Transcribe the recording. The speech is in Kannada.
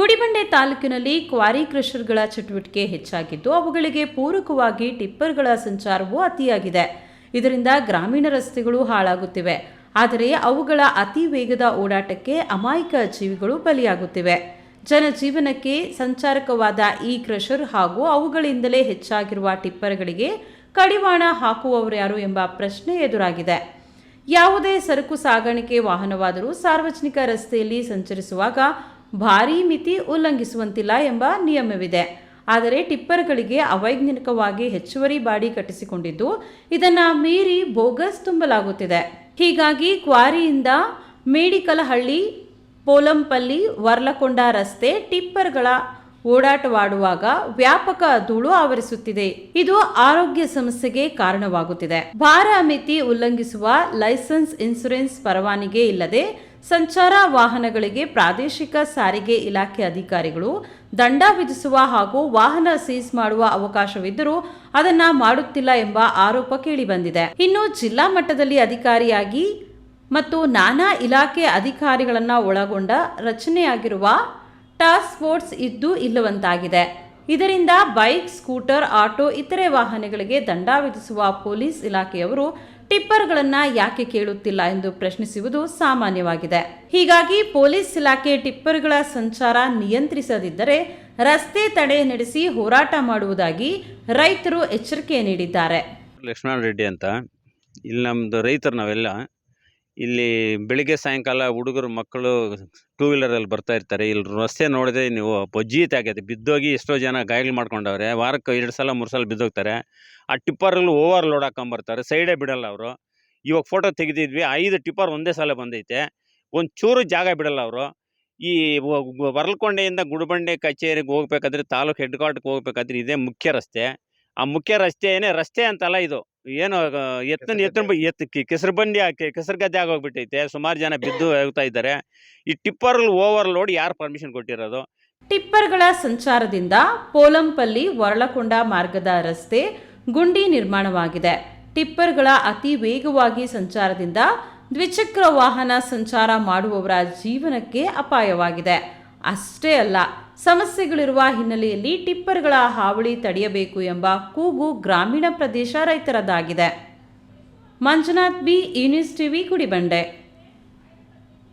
ಗುಡಿಬಂಡೆ ತಾಲೂಕಿನಲ್ಲಿ ಕ್ವಾರಿ ಕ್ರಷರ್ಗಳ ಚಟುವಟಿಕೆ ಹೆಚ್ಚಾಗಿದ್ದು, ಅವುಗಳಿಗೆ ಪೂರಕವಾಗಿ ಟಿಪ್ಪರ್ಗಳ ಸಂಚಾರವೂ ಅತಿಯಾಗಿದೆ. ಇದರಿಂದ ಗ್ರಾಮೀಣ ರಸ್ತೆಗಳು ಹಾಳಾಗುತ್ತಿವೆ. ಆದರೆ ಅವುಗಳ ಅತಿ ವೇಗದ ಓಡಾಟಕ್ಕೆ ಅಮಾಯಕ ಜೀವಿಗಳು ಬಲಿಯಾಗುತ್ತಿವೆ. ಜನಜೀವನಕ್ಕೆ ಸಂಚಾರಕವಾದ ಈ ಕ್ರಷರ್ ಹಾಗೂ ಅವುಗಳಿಂದಲೇ ಹೆಚ್ಚಾಗಿರುವ ಟಿಪ್ಪರ್ಗಳಿಗೆ ಕಡಿವಾಣ ಹಾಕುವವರು ಯಾರು ಎಂಬ ಪ್ರಶ್ನೆ ಎದುರಾಗಿದೆ. ಯಾವುದೇ ಸರಕು ಸಾಗಾಣಿಕೆ ವಾಹನವಾದರೂ ಸಾರ್ವಜನಿಕ ರಸ್ತೆಯಲ್ಲಿ ಸಂಚರಿಸುವಾಗ ಭಾರೀ ಮಿತಿ ಉಲ್ಲಂಘಿಸುವಂತಿಲ್ಲ ಎಂಬ ನಿಯಮವಿದೆ. ಆದರೆ ಟಿಪ್ಪರ್ಗಳಿಗೆ ಅವೈಜ್ಞಾನಿಕವಾಗಿ ಹೆಚ್ಚುವರಿ ಬಾಡಿ ಕಟ್ಟಿಸಿಕೊಂಡಿದ್ದು, ಇದನ್ನು ಮೀರಿ ಬೋಗಸ್ ತುಂಬಲಾಗುತ್ತಿದೆ. ಹೀಗಾಗಿ ಕ್ವಾರಿಯಿಂದ ಮೇಡಿಕಲಹಳ್ಳಿ, ಪೋಲಂಪಲ್ಲಿ, ವರ್ಲಕೊಂಡ ರಸ್ತೆ ಟಿಪ್ಪರ್ಗಳ ಓಡಾಟವಾಡುವಾಗ ವ್ಯಾಪಕ ಧೂಳು ಆವರಿಸುತ್ತಿದೆ. ಇದು ಆರೋಗ್ಯ ಸಮಸ್ಯೆಗೆ ಕಾರಣವಾಗುತ್ತಿದೆ. ಭಾರ ಮಿತಿ ಉಲ್ಲಂಘಿಸುವ ಲೈಸೆನ್ಸ್ ಇನ್ಸುರೆನ್ಸ್ ಪರವಾನಿಗೆ ಇಲ್ಲದೆ ಸಂಚಾರ ವಾಹನಗಳಿಗೆ ಪ್ರಾದೇಶಿಕ ಸಾರಿಗೆ ಇಲಾಖೆ ಅಧಿಕಾರಿಗಳು ದಂಡ ವಿಧಿಸುವ ಹಾಗೂ ವಾಹನ ಸೀಸ್ ಮಾಡುವ ಅವಕಾಶವಿದ್ದರೂ ಅದನ್ನ ಮಾಡುತ್ತಿಲ್ಲ ಎಂಬ ಆರೋಪ ಕೇಳಿಬಂದಿದೆ. ಇನ್ನು ಜಿಲ್ಲಾ ಮಟ್ಟದಲ್ಲಿ ಅಧಿಕಾರಿಯಾಗಿ ಮತ್ತು ನಾನಾ ಇಲಾಖೆ ಅಧಿಕಾರಿಗಳನ್ನ ಒಳಗೊಂಡ ರಚನೆಯಾಗಿರುವ ಟಾಸ್ಕ್ ಫೋರ್ಸ್ ಇದ್ದು ಇಲ್ಲವಂತಾಗಿದೆ. ಇದರಿಂದ ಬೈಕ್, ಸ್ಕೂಟರ್, ಆಟೋ, ಇತರೆ ವಾಹನಗಳಿಗೆ ದಂಡ ವಿಧಿಸುವ ಪೊಲೀಸ್ ಇಲಾಖೆಯವರು ಟಿಪ್ಪರ್ಗಳನ್ನ ಯಾಕೆ ಕೇಳುತ್ತಿಲ್ಲ ಎಂದು ಪ್ರಶ್ನಿಸುವುದು ಸಾಮಾನ್ಯವಾಗಿದೆ. ಹೀಗಾಗಿ ಪೊಲೀಸ್ ಇಲಾಖೆ ಟಿಪ್ಪರ್ಗಳ ಸಂಚಾರ ನಿಯಂತ್ರಿಸದಿದ್ದರೆ ರಸ್ತೆ ತಡೆ ನಡೆಸಿ ಹೋರಾಟ ಮಾಡುವುದಾಗಿ ರೈತರು ಎಚ್ಚರಿಕೆ ನೀಡಿದ್ದಾರೆ. ಲಕ್ಷ್ಮಣ ರೆಡ್ಡಿ ಅಂತ. ಇಲ್ಲಿ ನಮ್ಮದು ರೈತರು ನಾವೆಲ್ಲ ಇಲ್ಲಿ ಬೆಳಿಗ್ಗೆ ಸಾಯಂಕಾಲ ಹುಡುಗರು ಮಕ್ಕಳು ಟೂ ವೀಲರಲ್ಲಿ ಬರ್ತಾ ಇರ್ತಾರೆ. ಇಲ್ಲಿ ರಸ್ತೆ ನೋಡಿದ್ರೆ ನೀವು ಬೊಜ್ಜೀತ ಆಗೈತೆ ಬಿದ್ದೋಗಿ ಎಷ್ಟೋ ಜನ ಗಾಯಗಳು ಮಾಡ್ಕೊಂಡವ್ರೆ. ವಾರಕ್ಕೆ ಎರಡು ಸಲ, ಮೂರು ಸಲ ಬಿದ್ದೋಗ್ತಾರೆ. ಆ ಟಿಪ್ಪರಲ್ಲಿ ಓವರ್ ಲೋಡ್ ಹಾಕೊಂಬರ್ತಾರೆ. ಸೈಡೇ ಬಿಡಲ್ಲ ಅವರು. ಇವಾಗ ಫೋಟೋ ತೆಗೆದಿದ್ವಿ. ಐದು ಟಿಪ್ಪರ್ ಒಂದೇ ಸಲ ಬಂದೈತೆ. ಒಂದು ಚೂರು ಜಾಗ ಬಿಡಲ್ಲ ಅವರು. ಈ ವರ್ಲ್ಕೊಂಡೆಯಿಂದ ಗುಡಿಬಂಡೆ ಕಚೇರಿಗೆ ಹೋಗ್ಬೇಕಾದ್ರೆ, ತಾಲೂಕು ಹೆಡ್ ಕ್ವಾರ್ಟರ್ಗೆ ಹೋಗ್ಬೇಕಾದ್ರೆ ಇದೇ ಮುಖ್ಯ ರಸ್ತೆ. ಆ ಮುಖ್ಯ ರಸ್ತೆಯೇ ರಸ್ತೆ ಅಂತಲ್ಲ ಇದು. ಏನು ಎತ್ತನ ಎತ್ತನ ಎತ್ತ ಕೆಸರು ಬಂಡಿ ಹಾಕಿ ಕೆಸರು ಗದ್ದೆ ಆಗೋಗ್ಬಿಟ್ಟೈತೆ. ಸುಮಾರು ಜನ ಬಿದ್ದು ಹೋಗ್ತಾ ಇದ್ದಾರೆ. ಈ ಟಿಪ್ಪರ್ ಓವರ್ ಲೋಡ್ ಯಾರು ಪರ್ಮಿಷನ್ ಕೊಟ್ಟಿರೋದು? ಟಿಪ್ಪರ್ಗಳ ಸಂಚಾರದಿಂದ ಪೋಲಂಪಲ್ಲಿ ವರಳಕೊಂಡ ಮಾರ್ಗದ ರಸ್ತೆ ಗುಂಡಿ ನಿರ್ಮಾಣವಾಗಿದೆ. ಟಿಪ್ಪರ್ಗಳ ಅತಿ ವೇಗವಾಗಿ ಸಂಚಾರದಿಂದ ದ್ವಿಚಕ್ರ ವಾಹನ ಸಂಚಾರ ಮಾಡುವವರ ಜೀವನಕ್ಕೆ ಅಪಾಯವಾಗಿದೆ. ಅಷ್ಟೇ ಅಲ್ಲ ಸಮಸ್ಯೆಗಳಿರುವ ಹಿನ್ನೆಲೆಯಲ್ಲಿ ಟಿಪ್ಪರ್ಗಳ ಹಾವಳಿ ತಡೆಯಬೇಕು ಎಂಬ ಕೂಗು ಗ್ರಾಮೀಣ ಪ್ರದೇಶ ರೈತರದ್ದಾಗಿದೆ ಮಂಜುನಾಥ್ ಬಿ ಯೂನಿಸ್ ಟಿವಿ ಗುಡಿಬಂಡೆ